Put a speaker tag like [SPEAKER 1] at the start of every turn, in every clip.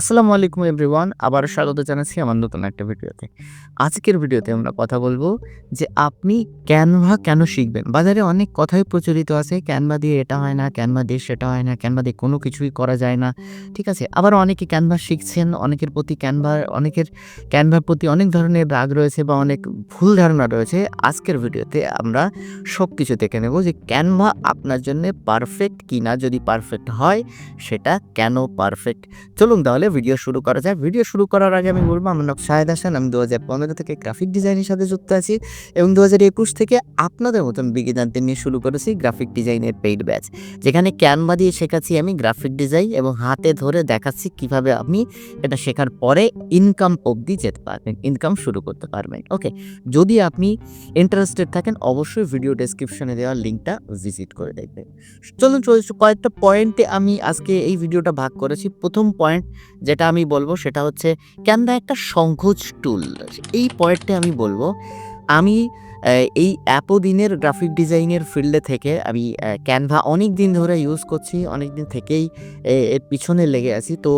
[SPEAKER 1] আসসালামু আলাইকুম এভরিওয়ান আবার স্বাগত জানাচ্ছি আমার নতুন একটা ভিডিওতে। আজকের ভিডিওতে আমরা কথা বলব যে আপনি ক্যানভা কেন শিখবেন? বাজারে অনেক কথাই প্রচলিত আছে, ক্যানভা দিয়ে এটা হয় না, ক্যানভা দিয়ে সেটা হয় না, ক্যানভা দিয়ে কোনো কিছুই করা যায় না, ঠিক আছে? আবার অনেকে ক্যানভা শিখছেন, অনেকের প্রতি ক্যানভা, অনেকের ক্যানভার প্রতি অনেক ধরনের রাগ রয়েছে বা অনেক ভুল ধারণা রয়েছে। আজকের ভিডিওতে আমরা সব কিছু দেখে নেব যে ক্যানভা আপনার জন্য পারফেক্ট কি না যদি পারফেক্ট হয়, সেটা কেন পারফেক্ট? চলুন তাহলে ভিডিও শুরু করা যায় ভিডিও শুরু করার আগে আমি বলব, আমার নাম শাহেদ হাসান। আমি দু হাজার পনেরো থেকে গ্রাফিক ডিজাইনের সাথে যুক্ত আছি এবং দু হাজার একুশ থেকে আপনাদের মতন বিজ্ঞানদের নিয়ে শুরু করেছি গ্রাফিক ডিজাইনের পেইড ব্যাচ যেখানে ক্যানভা দিয়ে শেখাচ্ছি আমি গ্রাফিক ডিজাইন এবং হাতে ধরে দেখাচ্ছি কীভাবে আপনি এটা শেখার পরে ইনকাম অবধি যেতে পারবেন ইনকাম শুরু করতে পারবেন। ওকে যদি আপনি ইন্টারেস্টেড থাকেন, অবশ্যই ভিডিও ডেসক্রিপশনে দেওয়া লিঙ্কটা ভিজিট করে দেখবেন। চলুন কয়েকটা পয়েন্টে আমি আজকে এই ভিডিওটা ভাগ করেছি। প্রথম পয়েন্ট যেটা আমি বলব সেটা হচ্ছে ক্যান দ্য একটা সংকোচ টুল এই পয়েন্টটা আমি বলব, আমি এই এতদিনের গ্রাফিক ডিজাইনের ফিল্ডে থেকে আমি ক্যানভা অনেক দিন ধরে ইউজ করছি অনেক দিন থেকেই এর পিছনে লেগে আছি। তো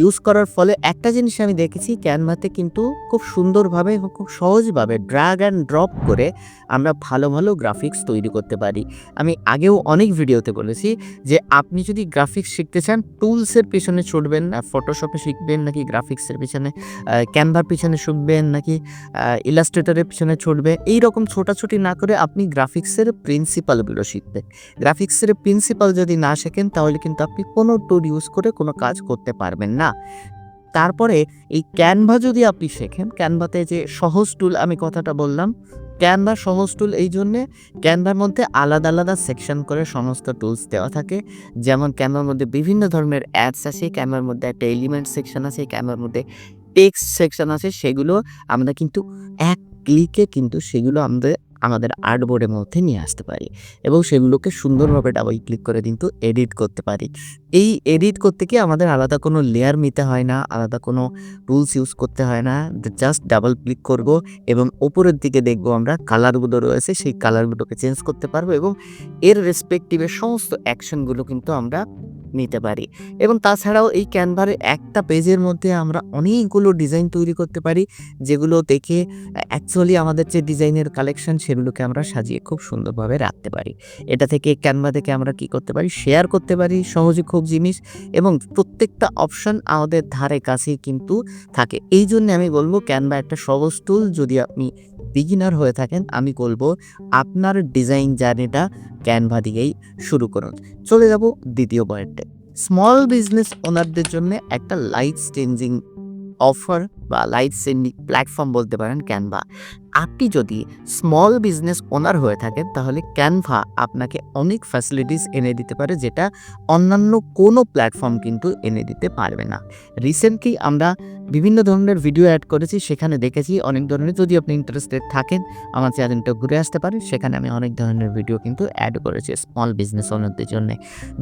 [SPEAKER 1] ইউজ করার ফলে একটা জিনিস আমি দেখেছি ক্যানভাতে কিন্তু খুব সুন্দরভাবে, খুব সহজভাবে ড্রাগ অ্যান্ড ড্রপ করে আমরা ভালো ভালো গ্রাফিক্স তৈরি করতে পারি। আমি আগেও অনেক ভিডিওতে বলেছি যে, আপনি যদি গ্রাফিক্স শিখতে চান টুলসের পিছনে ছুটবেন ফটোশপে শিখবেন নাকি গ্রাফিক্সের পিছনে ক্যানভার পিছনে শিখবেন নাকি ইলাস্ট্রেটরের পিছনে ছুটবে এই রকম ছোটাছুটি না করে আপনি গ্রাফিক্সের প্রিন্সিপালগুলো শিখবেন গ্রাফিক্সের প্রিন্সিপাল যদি না শেখেন, তাহলে কিন্তু আপনি কোনো টুল ইউজ করে কোনো কাজ করতে পারবেন না। তারপরে এই ক্যানভা যদি আপনি শেখেন ক্যানভাতে যে সহজ টুল আমি কথাটা বললাম ক্যানভা সহজ টুল এই জন্যে ক্যানভার মধ্যে আলাদা আলাদা সেকশন করে সমস্ত টুলস দেওয়া থাকে। যেমন ক্যানভার মধ্যে বিভিন্ন ধরনের অ্যাডস আছে ক্যামেরার মধ্যে একটা এলিমেন্ট সেকশন আছে ক্যামেরার মধ্যে টেক্সট সেকশন আছে, সেগুলো আমরা কিন্তু এক ক্লিকে কিন্তু সেগুলো আমাদের আমাদের আর্টবোর্ডের মধ্যে নিয়ে আসতে পারি এবং সেগুলোকে সুন্দরভাবে ডাবল ক্লিক করে কিন্তু এডিট করতে পারি। এই এডিট করতে গিয়ে আমাদের আলাদা কোনো লেয়ার নিতে হয় না, আলাদা কোনো টুলস ইউজ করতে হয় না। জাস্ট ডাবল ক্লিক করব এবং ওপরের দিকে দেখব আমরা কালারগুলো রয়েছে, সেই কালারগুলোকে চেঞ্জ করতে পারব এবং এর রেসপেক্টিভে সমস্ত অ্যাকশনগুলো কিন্তু আমরা নিতে পারি। এবং তাছাড়াও এই ক্যানভারে একটা পেজের মধ্যে আমরা অনেকগুলো ডিজাইন তৈরি করতে পারি, যেগুলো দেখে অ্যাকচুয়ালি আমাদের যে ডিজাইনের কালেকশন সেগুলোকে আমরা সাজিয়ে খুব সুন্দরভাবে রাখতে পারি। এটা থেকে ক্যানভা থেকে আমরা কি করতে পারি? শেয়ার করতে পারি সহজে খুব জিনিস এবং প্রত্যেকটা অপশন আমাদের ধারে কাছে কিন্তু থাকে। এই জন্য আমি বলব ক্যানভা একটা সহজ টুল যদি আপনি বিগিনার হয়ে থাকেন, আমি বলব আপনার ডিজাইন জার্নিটা ক্যানভা দিয়েই শুরু করুন। চলে যাব দ্বিতীয় পয়েন্টে স্মল বিজনেস ওনারদের জন্য একটা লাইফ চেঞ্জিং অফার বা লাইফ চেঞ্জিং প্ল্যাটফর্ম বলতে পারেন ক্যানভা আপনি যদি স্মল বিজনেস ওনার হয়ে থাকেন, তাহলে ক্যানভা আপনাকে অনেক ফ্যাসিলিটিস এনে দিতে পারে, যেটা অন্যান্য কোনো প্ল্যাটফর্ম কিন্তু এনে দিতে পারবে না। রিসেন্টলি আমরা বিভিন্ন ধরনের ভিডিও অ্যাড করেছি, সেখানে দেখেছি অনেক ধরনের, যদি আপনি ইন্টারেস্টেড থাকেন, আমার চ্যানেলটা ঘুরে আসতে পারেন, সেখানে আমি অনেক ধরনের ভিডিও কিন্তু অ্যাড করেছি স্মল বিজনেস ওনারদের জন্য।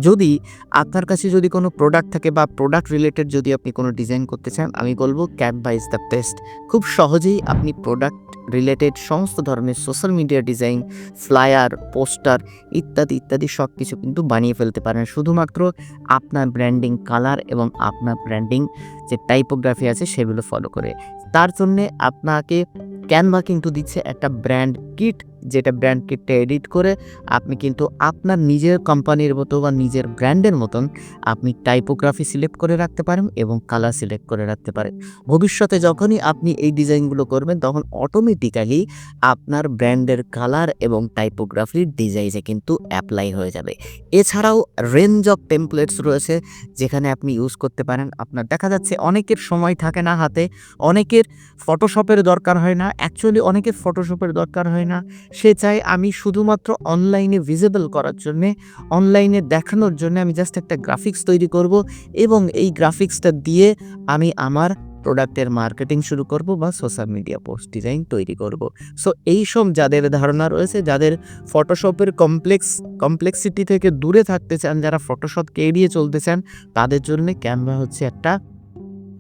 [SPEAKER 1] যদি আপনার কাছে যদি কোনো প্রোডাক্ট থাকে বা প্রোডাক্ট রিলেটেড যদি আপনি কোনো ডিজাইন করতে চান, আমি বলব ক্যানভা ইজ দ্য বেস্ট খুব সহজেই আপনি প্রোডাক্ট রিলেটেড সমস্ত ধরনের social media design flyer poster ইত্যাদি ইত্যাদি সব কিছু কিন্তু বানিয়ে ফেলতে পারেন। শুধুমাত্র আপনার ব্র্যান্ডিং কালার এবং আপনার ব্র্যান্ডিং যে টাইপোগ্রাফি আছে সেগুলো ফলো করে। তার জন্যে আপনাকে ক্যানভা কিন্তু দিচ্ছে একটা ব্র্যান্ড কিট যেটা ব্র্যান্ড কিটটা এডিট করে আপনি কিন্তু আপনার নিজের কোম্পানির মতো বা নিজের ব্র্যান্ডের মতন আপনি টাইপোগ্রাফি সিলেক্ট করে রাখতে পারেন এবং কালার সিলেক্ট করে রাখতে পারেন। ভবিষ্যতে যখনই আপনি এই ডিজাইনগুলো করবেন, তখন অটোমেটিক্যালি আপনার ব্র্যান্ডের কালার এবং টাইপোগ্রাফির ডিজাইনে কিন্তু অ্যাপ্লাই হয়ে যাবে। এছাড়াও রেঞ্জ অফ টেমপ্লেটস রয়েছে যেখানে আপনি ইউজ করতে পারেন। আপনার দেখা যাচ্ছে অনেকের সময় থাকে না হাতে, অনেকের ফটোশপের দরকার হয় না। অ্যাকচুয়ালি অনেকের ফটোশপের দরকার হয় না। সে চায় আমি শুধুমাত্র অনলাইনে ভিজিবল করার জন্যে অনলাইনে দেখানোর জন্য আমি জাস্ট একটা গ্রাফিক্স তৈরি করব এবং এই গ্রাফিক্সটা দিয়ে আমি আমার প্রোডাক্টের মার্কেটিং শুরু করব বা সোশ্যাল মিডিয়া পোস্ট ডিজাইন তৈরি করব। সো এইসব যাদের ধারণা রয়েছে, যাদের ফটোশপের কমপ্লেক্স কমপ্লেক্সিটি থেকে দূরে থাকতে চান, যারা ফটোশপকে এড়িয়ে চলতে চান, তাদের জন্য ক্যানভা হচ্ছে একটা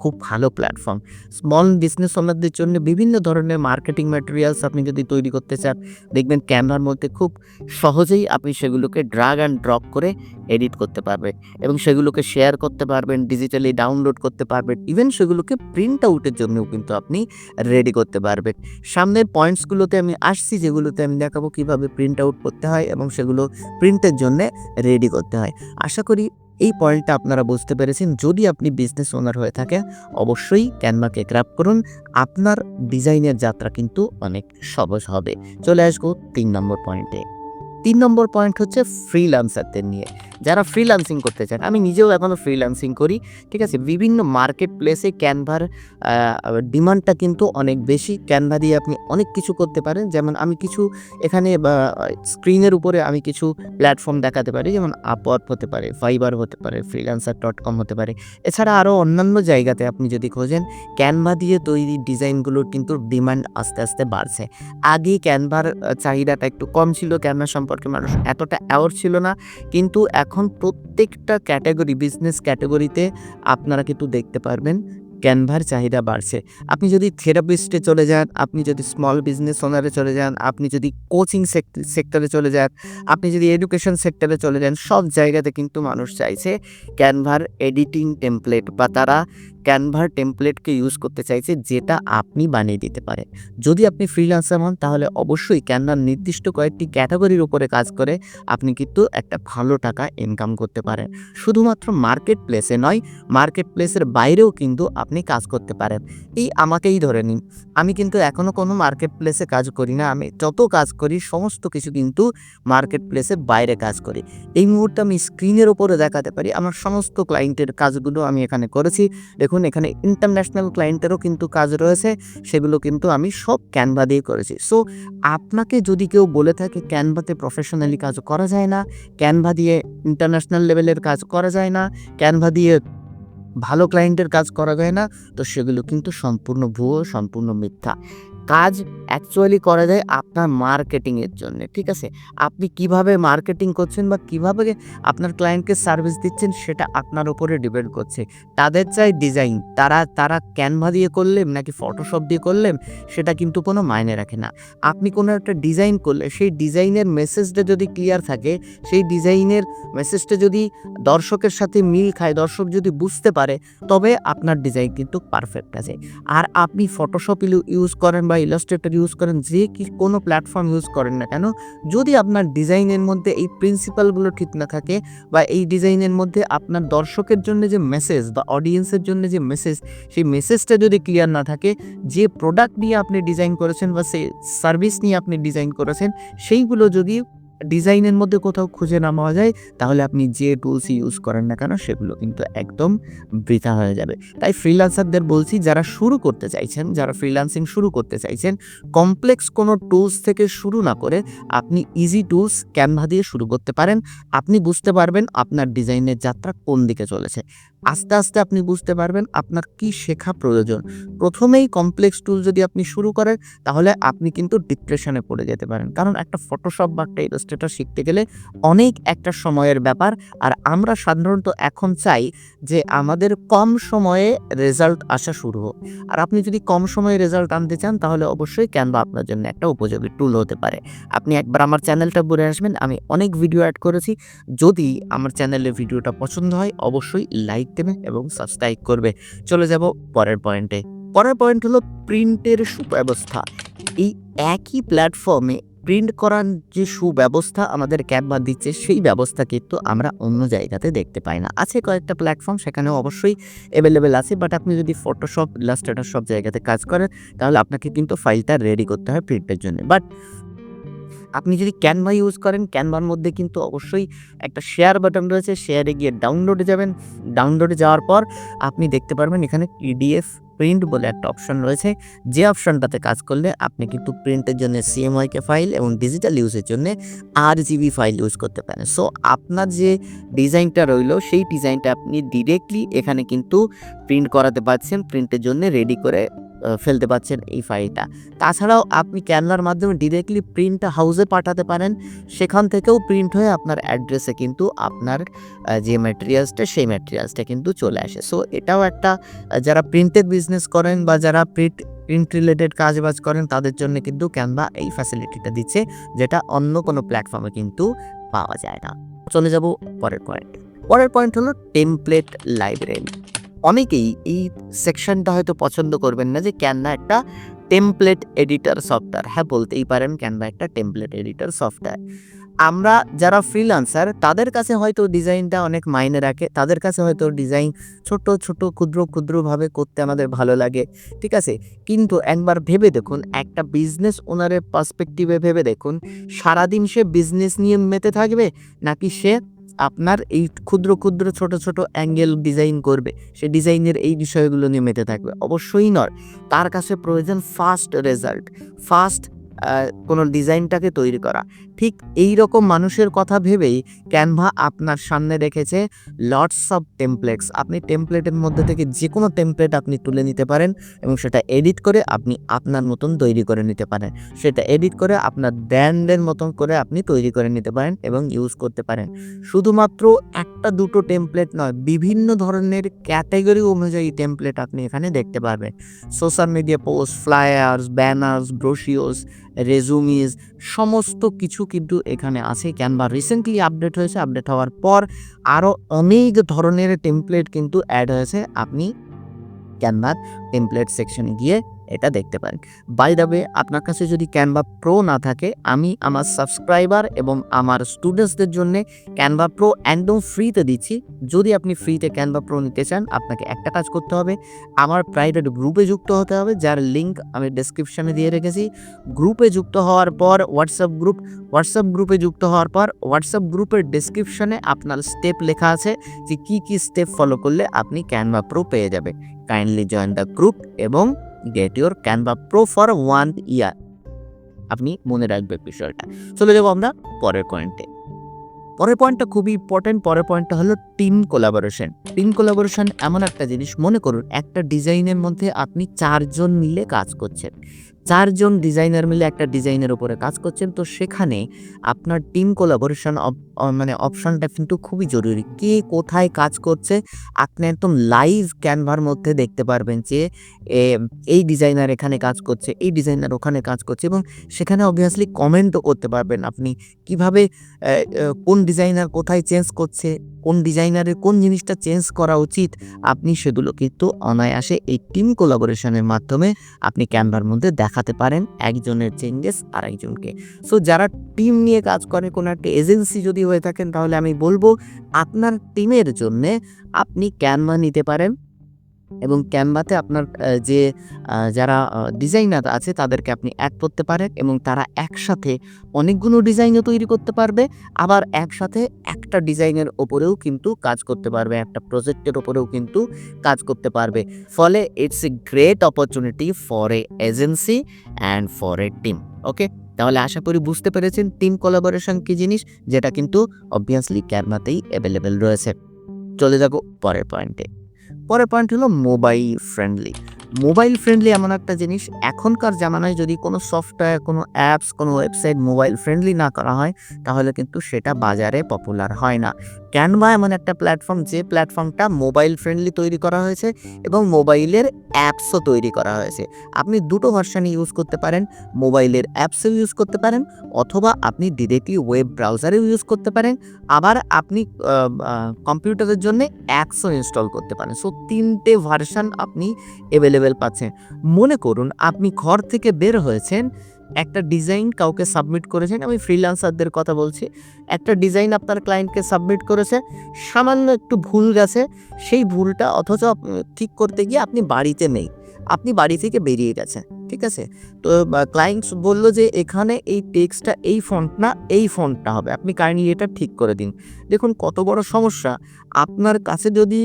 [SPEAKER 1] খুব ভালো প্ল্যাটফর্ম স্মল বিজনেস ওনারদের জন্য বিভিন্ন ধরনের মার্কেটিং ম্যাটেরিয়ালস আপনি যদি তৈরি করতে চান, দেখবেন ক্যামেরার মধ্যে খুব সহজেই আপনি সেগুলোকে ড্রাগ অ্যান্ড ড্রপ করে এডিট করতে পারবেন এবং সেগুলোকে শেয়ার করতে পারবেন ডিজিটালি ডাউনলোড করতে পারবেন ইভেন সেগুলোকে প্রিন্ট আউটের জন্যও কিন্তু আপনি রেডি করতে পারবেন। সামনের পয়েন্টসগুলোতে আমি আসছি, যেগুলোতে আমি দেখাবো কীভাবে প্রিন্ট আউট করতে হয় এবং সেগুলো প্রিন্টের জন্যে রেডি করতে হয়। আশা করি এই পয়েন্টটা আপনারা বুঝতে পেরেছেন। যদি আপনি বিজনেস ওনার হয়ে থাকে অবশ্যই ক্যানভাকে ক্র্যাপ করুন। আপনার ডিজাইনের যাত্রা কিন্তু অনেক সহজ হবে। চলে আসব তিন নম্বর পয়েন্টে তিন নম্বর পয়েন্ট হচ্ছে ফ্রিল্যান্সারদের নিয়ে। যারা ফ্রিল্যান্সিং করতে চান, আমি নিজেও এখনও ফ্রিল্যান্সিং করি, ঠিক আছে? বিভিন্ন মার্কেট প্লেসে ক্যানভার ডিমান্ডটা কিন্তু অনেক বেশি। ক্যানভা দিয়ে আপনি অনেক কিছু করতে পারেন। যেমন আমি কিছু এখানে স্ক্রিনের উপরে আমি কিছু প্ল্যাটফর্ম দেখাতে পারি। যেমন আপওয়ার্ক হতে পারে ফাইবার হতে পারে ফ্রিল্যান্সার ডট কম হতে পারে। এছাড়া আরও অন্যান্য জায়গাতে আপনি যদি খোঁজেন ক্যানভা দিয়ে তৈরি ডিজাইনগুলোর কিন্তু ডিমান্ড আস্তে আস্তে বাড়ছে। আগে ক্যানভার চাহিদাটা একটু কম ছিল। ক্যানভা সম্পর্কে মানুষ এতটা অ্যাওয়ার ছিল না। কিন্তু এখন প্রত্যেকটা ক্যাটাগরি বিজনেস ক্যাটাগরিতে আপনারা কিন্তু দেখতে পারবেন ক্যানভার চাহিদা বাড়ছে। আপনি যদি থেরাপিস্টে চলে যান, আপনি যদি স্মল বিজনেস ওনারে চলে যান, আপনি যদি কোচিং সেক্টরে চলে যান, আপনি যদি এডুকেশন সেক্টরে চলে যান, সব জায়গাতে কিন্তু মানুষ চাইছে ক্যানভার এডিটিং টেমপ্লেট বা তারা ক্যানভার টেমপ্লেটকে ইউজ করতে চাইছে যেটা আপনি বানিয়ে দিতে পারেন। যদি আপনি ফ্রিল্যান্সার হন, তাহলে অবশ্যই ক্যানভার নির্দিষ্ট কয়েকটি ক্যাটাগরির উপরে কাজ করে আপনি কিন্তু একটা ভালো টাকা ইনকাম করতে পারেন। শুধুমাত্র মার্কেট প্লেসে নয় মার্কেট প্লেসের বাইরেও কিন্তু আপনি কাজ করতে পারেন। এই আমাকেই ধরে নিন। আমি কিন্তু এখনও কোনো মার্কেট প্লেসে কাজ করি না। আমি যত কাজ করি, সমস্ত কিছু কিন্তু মার্কেট প্লেসে বাইরে কাজ করি। এই মুহূর্তে আমি স্ক্রিনের ওপরে দেখাতে পারি। আমার সমস্ত ক্লায়েন্টের কাজগুলো আমি এখানে করেছি। দেখুন, এখানে ইন্টারন্যাশনাল ক্লায়েন্টেরও কিন্তু কাজ রয়েছে। সেগুলো কিন্তু আমি সব ক্যানভা দিয়ে করেছি। সো আপনাকে যদি কেউ বলে থাকে ক্যানভাতে প্রফেশনালি কাজ করা যায় না ক্যানভা দিয়ে ইন্টারন্যাশনাল লেভেলের কাজ করা যায় না ক্যানভা দিয়ে ভালো ক্লায়েন্টের কাজ করা যায় না তো সেগুলো কিন্তু সম্পূর্ণ ভুয়ো সম্পূর্ণ মিথ্যা। কাজ অ্যাকচুয়ালি করা যায় আপনার মার্কেটিংয়ের জন্য, ঠিক আছে? আপনি কীভাবে মার্কেটিং করছেন বা কীভাবে আপনার ক্লায়েন্টকে সার্ভিস দিচ্ছেন সেটা আপনার উপরে ডিপেন্ড করছে। তাদের চাই ডিজাইন তারা তারা ক্যানভা দিয়ে করলেন নাকি ফটোশপ দিয়ে করলেন সেটা কিন্তু কোনো মায়নে রাখে না। আপনি কোনো একটা ডিজাইন করলে, সেই ডিজাইনের মেসেজটা যদি ক্লিয়ার থাকে, সেই ডিজাইনের মেসেজটা যদি দর্শকের সাথে মিল খায়, দর্শক যদি বুঝতে পারে, তবে আপনার ডিজাইন কিন্তু পারফেক্ট আছে। আর আপনি ফটোশপ ইউজ করেন বা ইলাস্ট্রেটর ইউজ করেন, যে কি কোনো প্ল্যাটফর্ম ইউজ করেন না কেন, যদি আপনার ডিজাইনের মধ্যে এই প্রিন্সিপালগুলো ঠিক না থাকে বা এই ডিজাইনের মধ্যে আপনার দর্শকের জন্য যে মেসেজ বা অডিয়েন্সের জন্য যে মেসেজ সেই মেসেজটা যদি ক্লিয়ার না থাকে, যে প্রোডাক্ট নিয়ে আপনি ডিজাইন করেছেন বা সেই সার্ভিস নিয়ে আপনি ডিজাইন করেছেন, সেইগুলো যদি ডিজাইনের মধ্যে কোথাও খুঁজে না পাওয়া যায়, তাহলে আপনি যে টুলস ইউজ করেন না কেন, সেগুলো কিন্তু একদম বৃথা হয়ে যাবে। তাই ফ্রিল্যান্সারদের বলছি, যারা শুরু করতে চাইছেন, যারা ফ্রিল্যান্সিং শুরু করতে চাইছেন কমপ্লেক্স কোনো টুলস থেকে শুরু না করে আপনি ইজি টুলস ক্যানভা দিয়ে শুরু করতে পারেন। আপনি বুঝতে পারবেন আপনার ডিজাইনের যাত্রা কোন দিকে চলেছে। আস্তে আস্তে আপনি বুঝতে পারবেন আপনার কি শেখা প্রয়োজন। প্রথমেই কমপ্লেক্স টুল যদি আপনি শুরু করেন, তাহলে আপনি কিন্তু ডিপ্রেশনে পড়ে যেতে পারেন। কারণ একটা ফটোশপ বা একটা ইলাস্ট্রেটর শিখতে গেলে অনেক একটা সময়ের ব্যাপার। আর আমরা সাধারণত এখন চাই যে আমাদের কম সময়ে রেজাল্ট আসা শুরু হোক। আর আপনি যদি কম সময়ে রেজাল্ট আনতে চান, তাহলে অবশ্যই ক্যানভা আপনার জন্য একটা উপযোগী টুল হতে পারে। আপনি একবার আমার চ্যানেলটা ঘুরে আসবেন, আমি অনেক ভিডিও অ্যাড করেছি। যদি আমার চ্যানেলে ভিডিওটা পছন্দ হয়, অবশ্যই লাইক দেবে এবং সাবস্ক্রাইব করবে। চলে যাব পরের পয়েন্টে পরের পয়েন্ট হলো প্রিন্টের সুব্যবস্থা। এই একই প্ল্যাটফর্মে প্রিন্ট করার যে সুব্যবস্থা আমাদের ক্যানভা দিচ্ছে, সেই ব্যবস্থা কিন্তু আমরা অন্য জায়গাতে দেখতে পাই না। আছে কয়েকটা প্ল্যাটফর্ম সেখানেও অবশ্যই অ্যাভেলেবেল আছে বাট আপনি যদি ফটোশপ ইলাস্ট্রেটর সব জায়গাতে কাজ করেন, তাহলে আপনাকে কিন্তু ফাইলটা রেডি করতে হয় প্রিন্টের জন্য। বাট আপনি যদি ক্যানভা ইউজ করেন ক্যানভার মধ্যে কিন্তু অবশ্যই একটা শেয়ার বাটন রয়েছে শেয়ারে গিয়ে ডাউনলোডে যাবেন। ডাউনলোডে যাওয়ার পর আপনি দেখতে পারবেন এখানে পিডিএফ প্রিন্ট বলে একটা অপশন রয়েছে। যে অপশনটাতে কাজ করলে আপনি কিন্তু প্রিন্টের জন্য সিএমওয়াইকে ফাইল এবং ডিজিটাল ইউজের জন্য আর জিবি ফাইল ইউজ করতে পারেন। সো আপনার যে ডিজাইনটা রইল, সেই ডিজাইনটা আপনি ডিরেক্টলি এখানে কিন্তু প্রিন্ট করাতে পারছেন। প্রিন্টের জন্য রেডি করে ফেলতে পারছেন এই ফাইলটা। তাছাড়াও আপনি ক্যানভার মাধ্যমে ডিরেক্টলি প্রিন্ট হাউসে পাঠাতে পারেন। সেখান থেকেও প্রিন্ট হয়ে আপনার অ্যাড্রেসে কিন্তু আপনার যে ম্যাটেরিয়ালসটা সেই ম্যাটেরিয়ালসটা কিন্তু চলে আসে। সো এটাও একটা যারা প্রিন্টেড বিজনেস করেন বা যারা প্রিন্ট প্রিন্ট রিলেটেড কাজ বাজ করেন, তাদের জন্য কিন্তু ক্যানভা এই ফ্যাসিলিটিটা দিচ্ছে, যেটা অন্য কোনো প্ল্যাটফর্মে কিন্তু পাওয়া যায় না। চলে যাব পরের পয়েন্ট পরের পয়েন্ট হলো টেমপ্লেট লাইব্রেরি অনেকেই এই সেকশনটা হয়তো পছন্দ করবেন না যে ক্যানভা একটা টেমপ্লেট এডিটর সফটওয়্যার হ্যাঁ বলতেই পারেন ক্যানভা একটা টেমপ্লেট এডিটর সফটওয়্যার আমরা যারা ফ্রিলান্সার তাদের কাছে হয়তো ডিজাইনটা অনেক মাইনে রাখে তাদের কাছে হয়তো ডিজাইন ছোট ছোট, ক্ষুদ্র, ক্ষুদ্রভাবে করতে আমাদের ভালো লাগে, ঠিক আছে? কিন্তু একবার ভেবে দেখুন, একটা বিজনেস ওনারের পার্সপেক্টিভে ভেবে দেখুন, সারাদিন সে বিজনেস নিয়ে মেতে থাকবে, নাকি সে আপনার এই ক্ষুদ্র ক্ষুদ্র, ছোট ছোট অ্যাঙ্গেল ডিজাইন করবে। সে ডিজাইনের এই বিষয়গুলো নিয়ে মেতে থাকবে। অবশ্যই নয়। তার কাছে প্রয়োজন ফাস্ট রেজাল্ট ফাস্ট কোনো ডিজাইনটাকে তৈরি করা। ঠিক এই রকম মানুষের কথা ভেবেই ক্যানভা আপনার সামনে রেখেছে লটস অফ টেমপ্লেটস আপনি টেমপ্লেটের মধ্যে থেকে যে কোনো টেমপ্লেট আপনি তুলে নিতে পারেন এবং সেটা এডিট করে আপনি আপনার মতন তৈরি করে নিতে পারেন। সেটা এডিট করে আপনার ব্র্যান্ডের মতন করে আপনি তৈরি করে নিতে পারেন এবং ইউজ করতে পারেন। শুধুমাত্র একটা দুটো টেমপ্লেট নয়, বিভিন্ন ধরনের ক্যাটাগরি অনুযায়ী টেমপ্লেট আপনি এখানে দেখতে পারবেন। Social media post flyers banners brochures resumes সমস্ত কিছু কিন্তু এখানে আছে। ক্যানভা রিসেন্টলি আপডেট হয়েছে। আপডেট হওয়ার পর আরও অনেক ধরনের টেমপ্লেট কিন্তু অ্যাড হয়েছে। আপনি ক্যানভার টেমপ্লেট সেকশনে গিয়ে এটা দেখতে পারেন। বাই ওয়ে আপনার কাছে যদি ক্যানভা প্রো না থাকে, আমি আমার সাবস্ক্রাইবার এবং আমার স্টুডেন্টসদের জন্য ক্যানভা প্রো একদম ফ্রিতে দিচ্ছি। যদি আপনি ফ্রিতে ক্যানভা প্রো নিতে চান, আপনাকে একটা কাজ করতে হবে। আমার প্রাইভেট গ্রুপে যুক্ত হতে হবে, যার লিঙ্ক আমি ডেসক্রিপশানে দিয়ে রেখেছি। গ্রুপে যুক্ত হওয়ার পর হোয়াটসঅ্যাপ গ্রুপ হোয়াটসঅ্যাপ গ্রুপে যুক্ত হওয়ার পর হোয়াটসঅ্যাপ গ্রুপের ডেসক্রিপশনে আপনার স্টেপ লেখা আছে যে কী কী স্টেপ ফলো করলে আপনি ক্যানভা প্রো পেয়ে যাবে কাইন্ডলি জয়েন দ্য গ্রুপ এবং get your Canva pro for one year আপনি মনে রাখবেন বিষয়টা। চলে যাব আমরা পরের পয়েন্টে পরের পয়েন্টটা খুবই ইম্পর্টেন্ট পরের পয়েন্টটা হলো টিম কোলাবোরেশন টিম কোলাবোরেশন এমন একটা জিনিস, মনে করুন, একটা ডিজাইনের মধ্যে আপনি চারজন মিলে কাজ করছেন। চারজন ডিজাইনার মিলে একটা ডিজাইনের উপরে কাজ করছেন। তো সেখানে আপনার টিম কোলাবোরেশন মানে অপশনটা কিন্তু খুবই জরুরি। কে কোথায় কাজ করছে, আপনি একদম লাইভ ক্যানভার মধ্যে দেখতে পারবেন যে এই ডিজাইনার এখানে কাজ করছে, এই ডিজাইনার ওখানে কাজ করছে এবং সেখানে অবভিয়াসলি কমেন্টও করতে পারবেন আপনি কীভাবে কোন ডিজাইনার কোথায় চেঞ্জ করছে, কোন ডিজাইনারের কোন জিনিসটা চেঞ্জ করা উচিত, আপনি সেগুলো কিন্তু অনায়াসে এই টিম কোলাবোরেশনের মাধ্যমে আপনি ক্যানভার মধ্যে দেখাতে পারেন একজনের চেঞ্জেস আর একজনকে সো যারা টিম নিয়ে কাজ করে, কোনো একটা এজেন্সি যদি হয়ে থাকেন, তাহলে আমি বলব আপনার টিমের জন্যে আপনি ক্যানভা নিতে পারেন। এবং ক্যানভাতে আপনার যে যারা ডিজাইনার আছে তাদেরকে আপনি অ্যাড করতে পারেন এবং তারা একসাথে অনেকগুলো ডিজাইনও তৈরি করতে পারবে। আবার একসাথে একটা ডিজাইনের ওপরেও কিন্তু কাজ করতে পারবে, একটা প্রজেক্টের ওপরেও কিন্তু কাজ করতে পারবে। ফলে it's a great opportunity for a agency and for a team okay তাহলে আশা করি বুঝতে পেরেছেন টিম কোলাবোরেশন কি জিনিস, যেটা কিন্তু অবভিয়াসলি ক্যানভাতেই অ্যাভেলেবেল রয়েছে। চলে যাব পরের পয়েন্টে পরের পয়েন্ট হলো মোবাইল ফ্রেন্ডলি মোবাইল ফ্রেন্ডলি এমন একটা জিনিস, এখনকার জামানায় যদি কোনো সফটওয়্যার কোনো অ্যাপস কোনো ওয়েবসাইট মোবাইল ফ্রেন্ডলি না করা হয়, তাহলে কিন্তু সেটা বাজারে পপুলার হয় না। ক্যানভা এমন একটা প্ল্যাটফর্ম যে প্ল্যাটফর্মটা মোবাইল ফ্রেন্ডলি তৈরি করা হয়েছে এবং মোবাইলের অ্যাপসও তৈরি করা হয়েছে। আপনি দুটো ভার্সানই ইউজ করতে পারেন মোবাইলের অ্যাপসও ইউজ করতে পারেন অথবা আপনি ডিরেক্টলি ওয়েব ব্রাউজারেও ইউজ করতে পারেন। আবার আপনি কম্পিউটারের জন্য অ্যাপসও ইনস্টল করতে পারেন। সো তিনটে ভার্সান আপনি অ্যাভেলেবেল পাচ্ছেন। মনে করুন, আপনি ঘর থেকে বের হয়েছেন একটা ডিজাইন কাউকে সাবমিট করেছেন, আমি ফ্রিল্যান্সারদের কথা বলছি, একটা ডিজাইন আপনার ক্লায়েন্টকে সাবমিট করেছে, সামান্য একটু ভুল গেছে, সেই ভুলটা অথচ ঠিক করতে গিয়ে আপনি বাড়িতে নেই, আপনি বাড়ি থেকে বেরিয়ে গেছেন, ঠিক আছে? তো ক্লায়েন্টস বলল যে এখানে এই টেক্সটটা এই ফন্ট না এই ফন্টটা হবে, আপনি কাইন্ডলি এটা ঠিক করে দিন। দেখুন কত বড় সমস্যা, আপনার কাছে যদি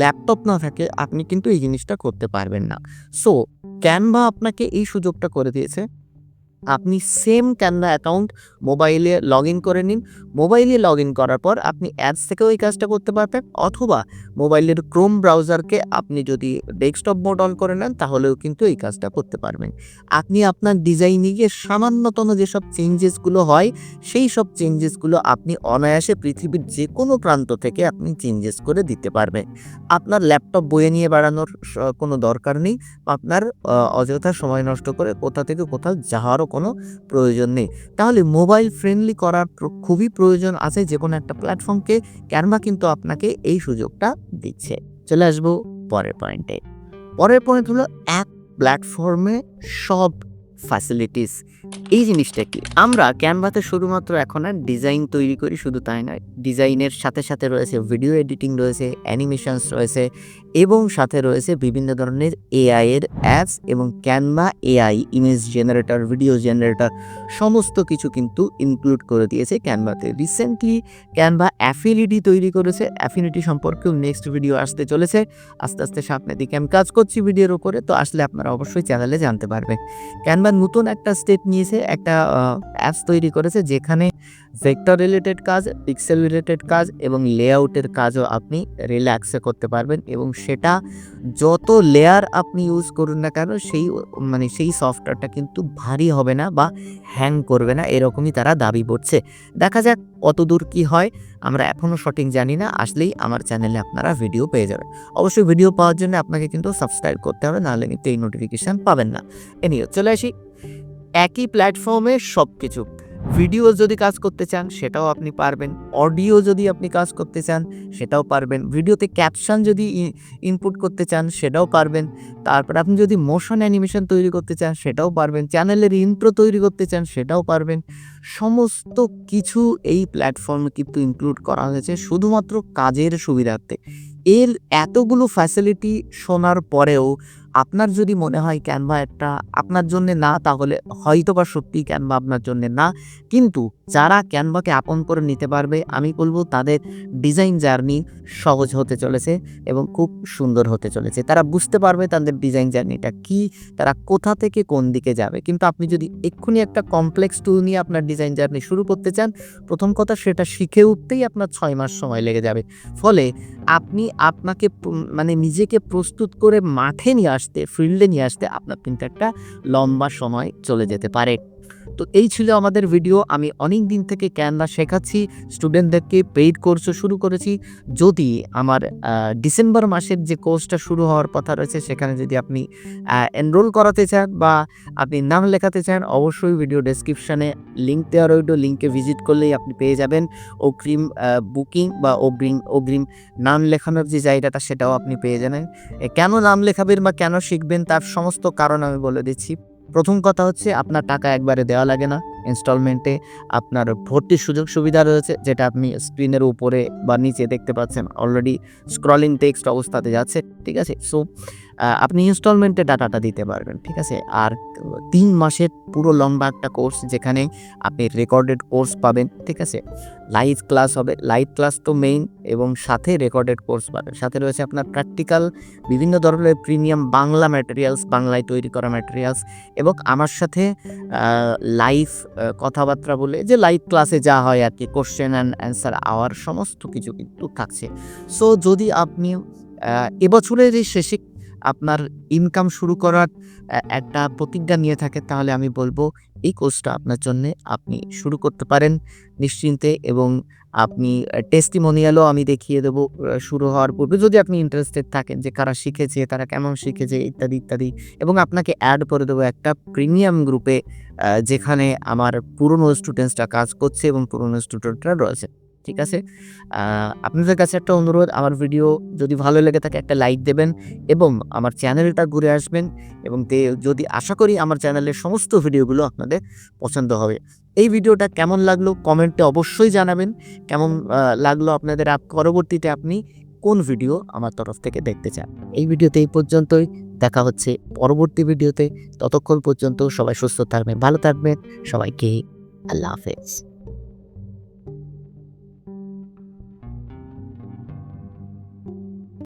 [SPEAKER 1] ল্যাপটপ না থাকে, আপনি কিন্তু এই জিনিসটা করতে পারবেন না। সো, ক্যানভা আপনাকে এই সুযোগটা করে দিয়েছে আপনি সেম ক্যানভা অ্যাকাউন্ট মোবাইলে লগ ইন করে নিন। মোবাইলে লগ ইন করার পর আপনি অ্যাপস থেকেও এই কাজটা করতে পারবেন। অথবা মোবাইলের ক্রোম ব্রাউজারকে আপনি যদি ডেস্কটপ মোড অন করে নেন, তাহলেও কিন্তু এই কাজটা করতে পারবেন। আপনি আপনার ডিজাইনিংয়ে সামান্যতম যেসব চেঞ্জেসগুলো হয়, সেই সব চেঞ্জেসগুলো আপনি অনায়াসে পৃথিবীর যে কোনো প্রান্ত থেকে আপনি চেঞ্জেস করে দিতে পারবেন। আপনার ল্যাপটপ বয়ে নিয়ে বেড়ানোর কোনো দরকার নেই। আপনার অযথা সময় নষ্ট করে কোথা থেকে কোথাও যাওয়ারও কোনো প্রয়োজন নেই। তাহলে মোবাইল ফ্রেন্ডলি করার খুবই প্রয়োজন আছে যে কোনো একটা প্ল্যাটফর্মকে ক্যানভা কিন্তু আপনাকে এই সুযোগটা দিচ্ছে। চলে আসব পরের পয়েন্টে পরের পয়েন্ট হলো এক প্ল্যাটফর্মে সব ফ্যাসিলিটিস এই জিনিসটা কি? আমরা ক্যানভাতে শুধুমাত্র এখন আর ডিজাইন তৈরি করি শুধু তাই নয়। ডিজাইনের সাথে সাথে রয়েছে ভিডিও এডিটিং রয়েছে, অ্যানিমেশনস রয়েছে এবং সাথে রয়েছে বিভিন্ন ধরনের এআই এর অ্যাপস এবং Canva AI image generator, video generator সমস্ত কিছু কিন্তু ইনক্লুড করে দিয়েছে ক্যানভাতে। রিসেন্টলি ক্যানভা অ্যাফিলিটি তৈরি করেছে। অ্যাফিনিটি সম্পর্কেও নেক্সট ভিডিও আসতে চলেছে। আস্তে আস্তে সামনের দিকে আমি কাজ করছি ভিডিওর উপরে, তো আসলে আপনারা অবশ্যই চ্যানেলে জানতে পারবেন। ক্যানভা নতুন একটা স্টেপ নিয়েছে একটা অ্যাপস তৈরি করেছে যেখানে ভেক্টর রিলেটেড কাজ পিক্সেল রিলেটেড কাজ এবং লেআউটের কাজও আপনি রিল্যাক্সে করতে পারবেন এবং সেটা যত লেয়ার আপনি ইউজ করুন না কেন সেই মানে সেই সফটওয়্যারটা কিন্তু ভারী হবে না বা হ্যাং করবে না, এরকমই তারা দাবি করছে। দেখা যাক কত দূর কী হয়, আমরা এখনও সঠিক জানি না, আসলেই আমার চ্যানেলে আপনারা ভিডিও পেয়ে যাবেন। অবশ্যই ভিডিও পাওয়ার জন্য আপনাকে কিন্তু সাবস্ক্রাইব করতে হবে, নাহলে কিন্তু এই নোটিফিকেশান পাবেন না। এ নিয়ে চলে আসি একই প্ল্যাটফর্মে সব কিছু ভিডিও যদি কাজ করতে চান, সেটাও আপনি পারবেন। অডিও যদি আপনি কাজ করতে চান, সেটাও পারবেন। ভিডিওতে ক্যাপশন যদি ইনপুট করতে চান, সেটাও পারবেন। তারপর আপনি যদি মোশন অ্যানিমেশন তৈরি করতে চান, সেটাও পারবেন। চ্যানেলের ইন্ট্রো তৈরি করতে চান, সেটাও পারবেন। সমস্ত কিছু এই প্ল্যাটফর্মে কিন্তু ইনক্লুড করা হয়েছে শুধুমাত্র কাজের সুবিধার্থে। এর এতগুলো ফ্যাসিলিটি শোনার পরেও আপনার যদি মনে হয় ক্যানভা একটা আপনার জন্য না, তাহলে হয়তো বা সত্যি ক্যানভা আপনার জন্য না। কিন্তু যারা ক্যানভাকে আপন করে নিতে পারবে, আমি বলব তাদের ডিজাইন জার্নি সহজ হতে চলেছে এবং খুব সুন্দর হতে চলেছে। তারা বুঝতে পারবে তাদের ডিজাইন জার্নিটা কি, তারা কোথা থেকে কোন দিকে যাবে। কিন্তু আপনি যদি এক্ষুনি একটা কমপ্লেক্স টুল নিয়ে আপনার ডিজাইন জার্নি শুরু করতে চান, প্রথম কথা সেটা শিখে উঠতেই আপনার ছয় মাস সময় লেগে যাবে। ফলে আপনি আপনাকে মানে নিজেকে প্রস্তুত করে মাঠে নিয়ে আসতে, ফিল্ডে নিয়ে আসতে আপনার কিন্তু একটা লম্বা সময় চলে যেতে পারে। তো এই ছিল আমাদের ভিডিও আমি অনেক দিন থেকে ক্যানভা শেখাচ্ছি স্টুডেন্টদেরকে পেইড কোর্সও শুরু করেছি। যদি আমার ডিসেম্বর মাসের যে কোর্সটা শুরু হওয়ার কথা রয়েছে, সেখানে যদি আপনি এনরোল করাতে চান বা আপনি নাম লেখাতে চান, অবশ্যই ভিডিও ডেসক্রিপশানে লিঙ্ক দেওয়া রইল। লিঙ্কে ভিজিট করলেই আপনি পেয়ে যাবেন। অগ্রিম বুকিং বা অগ্রিম অগ্রিম নাম লেখানোর যে জায়গাটা, সেটাও আপনি পেয়ে যাবেন। কেন নাম লেখাবেন বা কেন শিখবেন, তার সমস্ত কারণ আমি বলে দিচ্ছি। প্রথম কথা হচ্ছে আপনার টাকা একবারে দেওয়া লাগে না। ইনস্টলমেন্টে আপনার ভর্তির সুযোগ সুবিধা রয়েছে, যেটা আপনি স্ক্রিনের উপরে বা নিচে দেখতে পাচ্ছেন। অলরেডি স্ক্রলিং টেক্সট অবস্থাতে যাচ্ছে, ঠিক আছে? সো আপনি ইনস্টলমেন্টে ডাটাটা দিতে পারবেন, ঠিক আছে? আর তিন মাসের পুরো লম্বা একটা কোর্স যেখানে আপনি রেকর্ডেড কোর্স পাবেন, ঠিক আছে? লাইভ ক্লাস হবে লাইভ ক্লাস তো মেইন এবং সাথে রেকর্ডেড কোর্স পাবেন। সাথে রয়েছে আপনার প্র্যাকটিক্যাল বিভিন্ন ধরনের প্রিমিয়াম বাংলা ম্যাটেরিয়ালস বাংলায় তৈরি করা ম্যাটেরিয়ালস এবং আমার সাথে লাইভ কথাবার্তা বলে যে লাইভ ক্লাসে যা হয় আর কি কোশ্চেন অ্যান্ড অ্যান্সার আওয়ার সমস্ত কিছু কিন্তু থাকছে। সো যদি আপনি এবছরের এই শেষে আপনার ইনকাম শুরু করার একটা প্রতিজ্ঞা নিয়ে থাকে, তাহলে আমি বলব এই কোর্সটা আপনার জন্য আপনি শুরু করতে পারেন নিশ্চিন্তে এবং আপনি টেস্টিমোনিয়ালও আমি দেখিয়ে দেবো শুরু হওয়ার পূর্বে। যদি আপনি ইন্টারেস্টেড থাকেন যে কারা শিখেছে, তারা কেমন শিখেছে, ইত্যাদি ইত্যাদি এবং আপনাকে অ্যাড করে দেবো একটা প্রিমিয়াম গ্রুপে যেখানে আমার পুরনো স্টুডেন্টসরা কাজ করছে এবং পুরনো স্টুডেন্টরা রয়েছে। ঠিক আছে? আপনাদের কাছে একটা অনুরোধ, আমার ভিডিও যদি ভালো লেগে থাকে একটা লাইক দেবেন এবং আমার চ্যানেলটা ঘুরে আসবেন এবং যদি আশা করি আমার চ্যানেলের সমস্ত ভিডিওগুলো আপনাদের পছন্দ হবে। এই ভিডিওটা কেমন লাগল কমেন্টে অবশ্যই জানাবেন। কেমন লাগল আপনাদের আপ- পরবর্তীতে আপনি কোন ভিডিও আমার তরফ থেকে দেখতে চান? এই ভিডিওতে এই পর্যন্তই। দেখা হচ্ছে পরবর্তী ভিডিওতে। ততক্ষণ পর্যন্ত সবাই সুস্থ থাকবেন, ভালো থাকবেন। সবাইকে আল্লাহ হাফেজ।